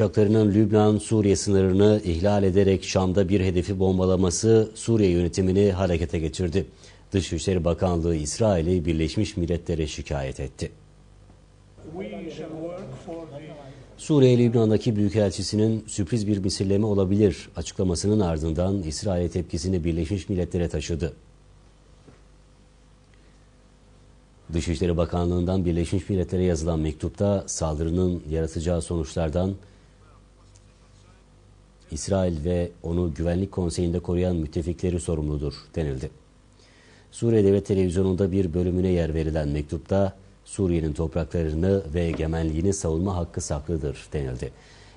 Uçaklarının Lübnan-Suriye sınırını ihlal ederek Şam'da bir hedefi bombalaması Suriye yönetimini harekete geçirdi. Dışişleri Bakanlığı İsrail'i Birleşmiş Milletler'e şikayet etti. Suriye Lübnan'daki Büyükelçisi'nin sürpriz bir misilleme olabilir açıklamasının ardından İsrail tepkisini Birleşmiş Milletler'e taşıdı. Dışişleri Bakanlığı'ndan Birleşmiş Milletler'e yazılan mektupta saldırının yaratacağı sonuçlardan İsrail ve onu Güvenlik Konseyi'nde koruyan müttefikleri sorumludur denildi. Suriye Devlet Televizyonu'nda bir bölümüne yer verilen mektupta Suriye'nin topraklarını ve egemenliğini savunma hakkı saklıdır denildi.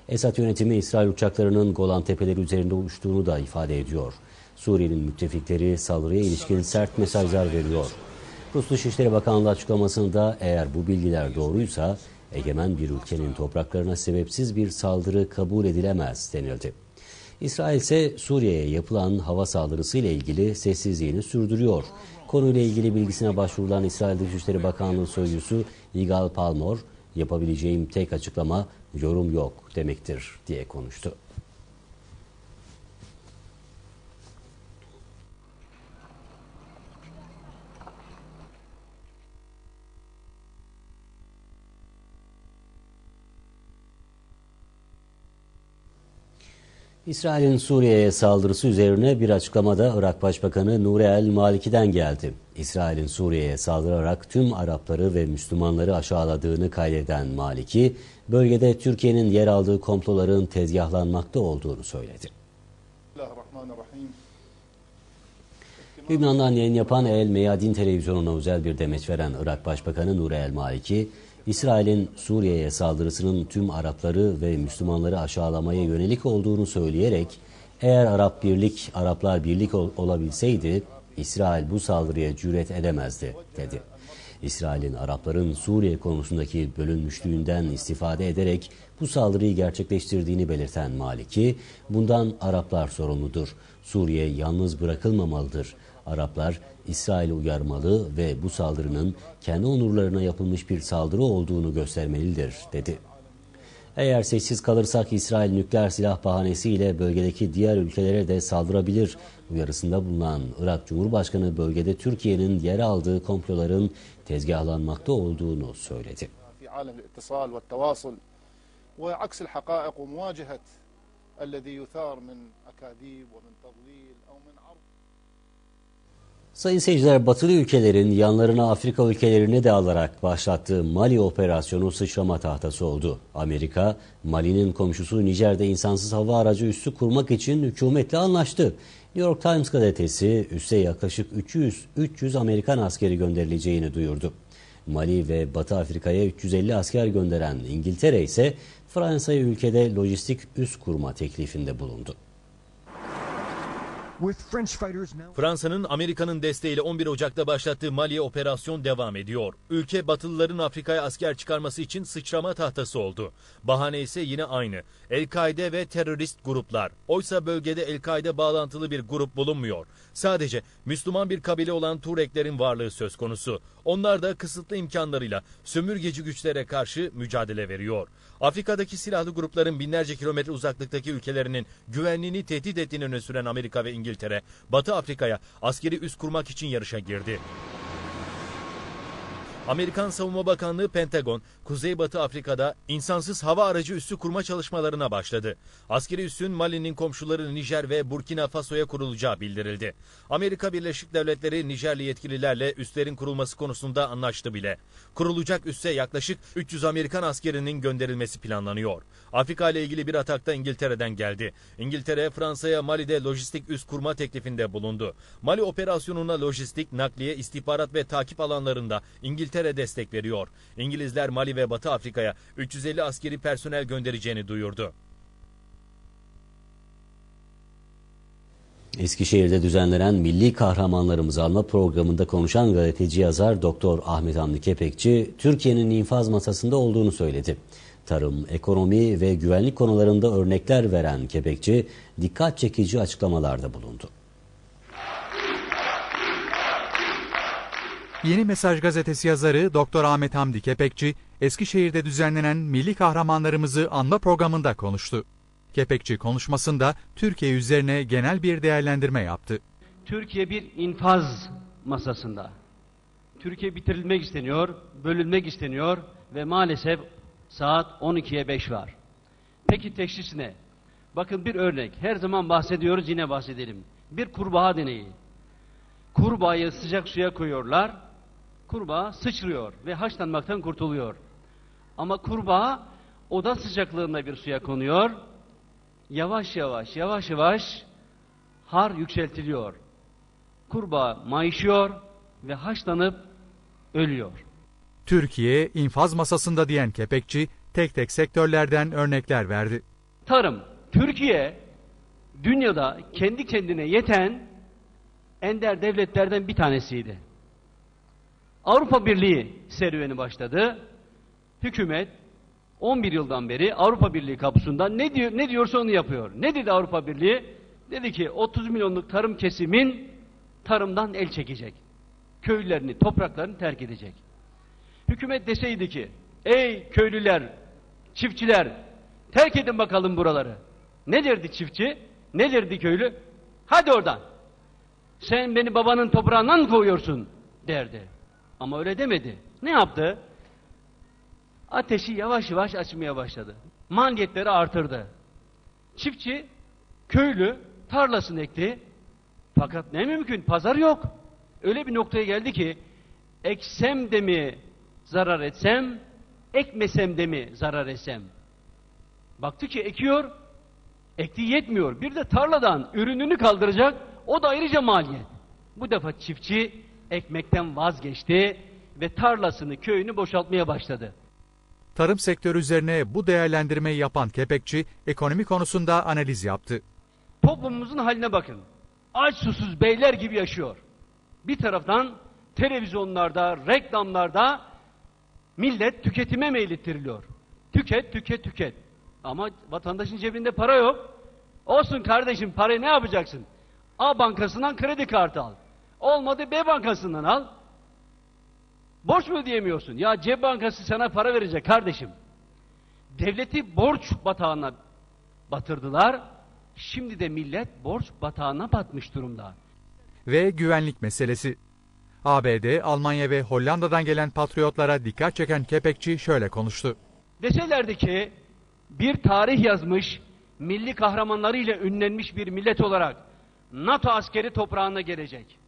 Esad yönetimi İsrail uçaklarının Golan Tepeleri üzerinde uçtuğunu da ifade ediyor. Suriye'nin müttefikleri saldırıya ilişkin sert mesajlar veriyor. Rus Dışişleri Bakanlığı açıklamasında eğer bu bilgiler doğruysa egemen bir ülkenin topraklarına sebepsiz bir saldırı kabul edilemez denildi. İsrail ise Suriye'ye yapılan hava saldırısı ile ilgili sessizliğini sürdürüyor. Konuyla ilgili bilgisine başvurulan İsrail Dışişleri Bakanlığı Sözcüsü Yigal Palmor, yapabileceğim tek açıklama yorum yok demektir diye konuştu. İsrail'in Suriye'ye saldırısı üzerine bir açıklamada Irak Başbakanı Nuri El Maliki'den geldi. İsrail'in Suriye'ye saldırarak tüm Arapları ve Müslümanları aşağıladığını kaydeden Maliki, bölgede Türkiye'nin yer aldığı komploların tezgahlanmakta olduğunu söyledi. Lübnan'dan yayın yapan El Meyadin televizyonuna özel bir demeç veren Irak Başbakanı Nuri El Maliki, İsrail'in Suriye'ye saldırısının tüm Arapları ve Müslümanları aşağılamaya yönelik olduğunu söyleyerek eğer Arap Birlik, Araplar Birlik ol olabilseydi İsrail bu saldırıya cüret edemezdi dedi. İsrail'in Arapların Suriye konusundaki bölünmüşlüğünden istifade ederek bu saldırıyı gerçekleştirdiğini belirten Maliki, bundan Araplar sorumludur. Suriye yalnız bırakılmamalıdır. Araplar İsrail'i uyarmalı ve bu saldırının kendi onurlarına yapılmış bir saldırı olduğunu göstermelidir, dedi. Eğer sessiz kalırsak İsrail nükleer silah bahanesiyle bölgedeki diğer ülkelere de saldırabilir uyarısında bulunan Irak Cumhurbaşkanı bölgede Türkiye'nin yer aldığı komploların tezgahlanmakta olduğunu söyledi. الذي يثار من أكاذيب ومن تضليل أو من عرض Sayın seyirciler batılı ülkelerin yanlarına Afrika ülkelerini de alarak başlattığı Mali operasyonu sıçrama tahtası oldu. Amerika, Mali'nin komşusu Nijer'de insansız hava aracı üssü kurmak için hükümetle anlaştı. New York Times gazetesi üsse yaklaşık 300, 300 Amerikan askeri gönderileceğini duyurdu. Mali ve Batı Afrika'ya 350 asker gönderen İngiltere ise Fransa'ya ülkede lojistik üs kurma teklifinde bulundu. Fransa'nın Amerika'nın desteğiyle 11 Ocak'ta başlattığı Mali'ye operasyon devam ediyor. Ülke Batılıların Afrika'ya asker çıkarması için sıçrama tahtası oldu. Bahane ise yine aynı. El-Kaide ve terörist gruplar. Oysa bölgede El-Kaide bağlantılı bir grup bulunmuyor. Sadece Müslüman bir kabile olan Tureklerin varlığı söz konusu. Onlar da kısıtlı imkanlarıyla sömürgeci güçlere karşı mücadele veriyor. Afrika'daki silahlı grupların binlerce kilometre uzaklıktaki ülkelerinin güvenliğini tehdit ettiğini öne süren Amerika ve İngiltere, Batı Afrika'ya askeri üs kurmak için yarışa girdi. Amerikan Savunma Bakanlığı Pentagon, Kuzeybatı Afrika'da insansız hava aracı üssü kurma çalışmalarına başladı. Askeri üssün Mali'nin komşuları Nijer ve Burkina Faso'ya kurulacağı bildirildi. Amerika Birleşik Devletleri Nijerli yetkililerle üslerin kurulması konusunda anlaştı bile. Kurulacak üsse yaklaşık 300 Amerikan askerinin gönderilmesi planlanıyor. Afrika ile ilgili bir atakta İngiltere'den geldi. İngiltere, Fransa'ya Mali'de lojistik üs kurma teklifinde bulundu. Mali operasyonuna lojistik, nakliye, istihbarat ve takip alanlarında İngiltere İngiltere destek veriyor. İngilizler Mali ve Batı Afrika'ya 350 askeri personel göndereceğini duyurdu. Eskişehir'de düzenlenen Milli Kahramanlarımızı Alma programında konuşan gazeteci yazar Doktor Ahmet Hamdi Kepekçi, Türkiye'nin infaz masasında olduğunu söyledi. Tarım, ekonomi ve güvenlik konularında örnekler veren Kepekçi, dikkat çekici açıklamalarda bulundu. Yeni Mesaj gazetesi yazarı Doktor Ahmet Hamdi Kepekçi, Eskişehir'de düzenlenen Milli Kahramanlarımızı anma programında konuştu. Kepekçi konuşmasında Türkiye üzerine genel bir değerlendirme yaptı. Türkiye bir infaz masasında. Türkiye bitirilmek isteniyor, bölünmek isteniyor ve maalesef saat 12'ye 5 var. Peki teşhis ne? Bakın bir örnek. Her zaman bahsediyoruz yine bahsedelim. Bir kurbağa deneyi. Kurbağayı sıcak suya koyuyorlar. Kurbağa sıçrıyor ve haşlanmaktan kurtuluyor. Ama kurbağa oda sıcaklığında bir suya konuyor. Yavaş yavaş, yavaş yavaş har yükseltiliyor. Kurbağa mayışıyor ve haşlanıp ölüyor. Türkiye infaz masasında diyen Kepekçi tek tek sektörlerden örnekler verdi. Tarım, Türkiye dünyada kendi kendine yeten ender devletlerden bir tanesiydi. Avrupa Birliği serüveni başladı. Hükümet 11 yıldan beri Avrupa Birliği kapısında ne diyor ne diyorsa onu yapıyor. Ne dedi Avrupa Birliği? Dedi ki 30 milyonluk tarım kesimin tarımdan el çekecek. Köylülerini, topraklarını terk edecek. Hükümet deseydi ki ey köylüler, çiftçiler terk edin bakalım buraları. Ne derdi çiftçi? Ne derdi köylü? Hadi oradan. Sen beni babanın toprağından kovuyorsun derdi. Ama öyle demedi. Ne yaptı? Ateşi yavaş yavaş açmaya başladı. Maliyetleri artırdı. Çiftçi, köylü tarlasını ekti. Fakat ne mümkün? Pazar yok. Öyle bir noktaya geldi ki eksem de mi zarar etsem, ekmesem de mi zarar etsem? Baktı ki ekiyor, ektiği yetmiyor. Bir de tarladan ürününü kaldıracak, o da ayrıca maliyet. Bu defa çiftçi ekmekten vazgeçti ve tarlasını, köyünü boşaltmaya başladı. Tarım sektörü üzerine bu değerlendirmeyi yapan Kepekçi, ekonomi konusunda analiz yaptı. Toplumumuzun haline bakın. Aç susuz beyler gibi yaşıyor. Bir taraftan televizyonlarda, reklamlarda millet tüketime meylettiriliyor. Tüket, tüket, tüket. Ama vatandaşın cebinde para yok. Olsun kardeşim parayı ne yapacaksın? A bankasından kredi kartı al. Olmadı B bankasından al. Borç mu ödeyemiyorsun? Ya cep bankası sana para verecek kardeşim. Devleti borç batağına batırdılar. Şimdi de millet borç batağına batmış durumda. Ve güvenlik meselesi. ABD, Almanya ve Hollanda'dan gelen patriotlara dikkat çeken Kepekçi şöyle konuştu. Deselerdi ki bir tarih yazmış, milli kahramanlarıyla ünlenmiş bir millet olarak NATO askeri toprağına gelecek.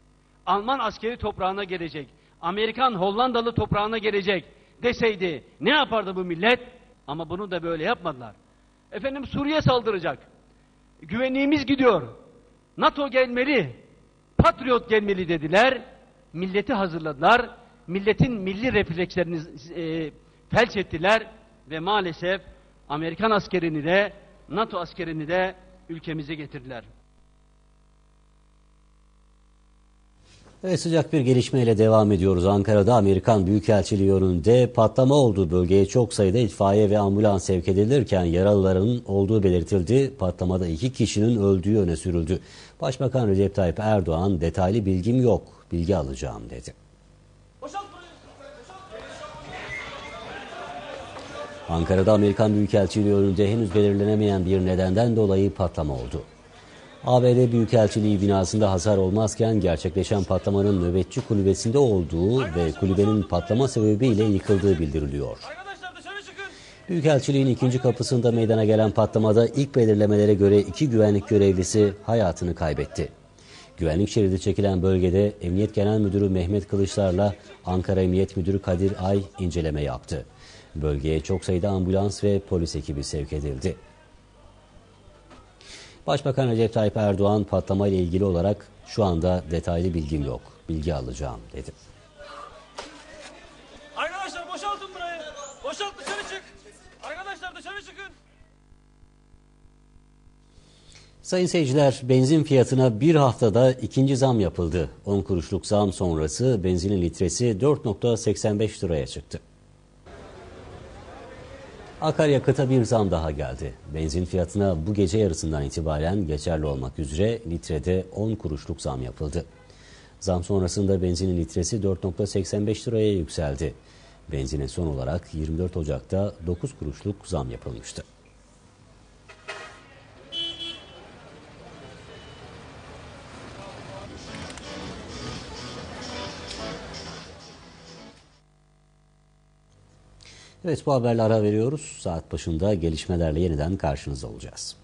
Alman askeri toprağına gelecek. Amerikan, Hollandalı toprağına gelecek deseydi ne yapardı bu millet? Ama bunu da böyle yapmadılar. Efendim Suriye saldıracak. Güvenliğimiz gidiyor. NATO gelmeli. Patriot gelmeli dediler. Milleti hazırladılar. Milletin milli reflekslerini e, felç ettiler ve maalesef Amerikan askerini de NATO askerini de ülkemize getirdiler. Evet sıcak bir gelişmeyle devam ediyoruz. Ankara'da Amerikan Büyükelçiliği önünde patlama olduğu bölgeye çok sayıda itfaiye ve ambulans sevk edilirken yaralıların olduğu belirtildi. Patlamada iki kişinin öldüğü öne sürüldü. Başbakan Recep Tayyip Erdoğan detaylı bilgim yok, bilgi alacağım dedi. Ankara'da Amerikan Büyükelçiliği önünde henüz belirlenemeyen bir nedenden dolayı patlama oldu. ABD Büyükelçiliği binasında hasar olmazken gerçekleşen patlamanın nöbetçi kulübesinde olduğu ve kulübenin patlama sebebiyle yıkıldığı bildiriliyor. Büyükelçiliğin ikinci kapısında meydana gelen patlamada ilk belirlemelere göre iki güvenlik görevlisi hayatını kaybetti. Güvenlik şeridi çekilen bölgede Emniyet Genel Müdürü Mehmet Kılıçlar'la Ankara Emniyet Müdürü Kadir Ay inceleme yaptı. Bölgeye çok sayıda ambulans ve polis ekibi sevk edildi. Başbakan Recep Tayyip Erdoğan patlamayla ilgili olarak şu anda detaylı bilgim yok. Bilgi alacağım dedi. Arkadaşlar boşaltın burayı. Boşalt dışarı çık. Arkadaşlar dışarı çıkın. Sayın seyirciler benzin fiyatına bir haftada ikinci zam yapıldı. 10 kuruşluk zam sonrası benzinin litresi 4.85 liraya çıktı. Akaryakıta bir zam daha geldi. Benzin fiyatına bu gece yarısından itibaren geçerli olmak üzere litrede 10 kuruşluk zam yapıldı. Zam sonrasında benzinin litresi 4.85 liraya yükseldi. Benzine son olarak 24 Ocak'ta 9 kuruşluk zam yapılmıştı. Evet bu haberle ara veriyoruz. Saat başında gelişmelerle yeniden karşınızda olacağız.